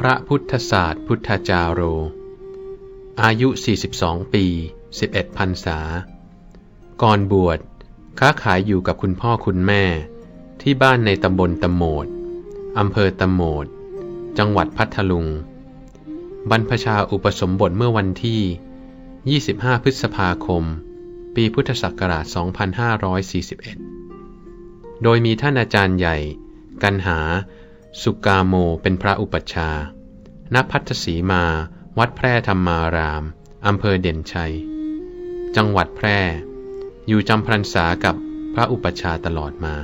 พระพุทธศาสตร์พุทธจารโร อายุ 42 ปี 11พรรษา ก่อนบวช ค้าขายอยู่กับคุณพ่อคุณแม่ ที่บ้านในตำบลตะโมดอำเภอตะโมด จังหวัดพัทลุง บรรพชาอุปสมบทเมื่อวันที่ 25 พฤษภาคม ปีพุทธศักราช 2541 โดยมีท่านอาจารย์ใหญ่ กันหา สุกาโมเป็นพระอุปัชฌาย์ณพัทสีมา วัดแพร่ธรรมาราม อำเภอเด่นชัย จังหวัดแพร่ อยู่จำพรรษากับพระอุปัชฌาย์ตลอดมา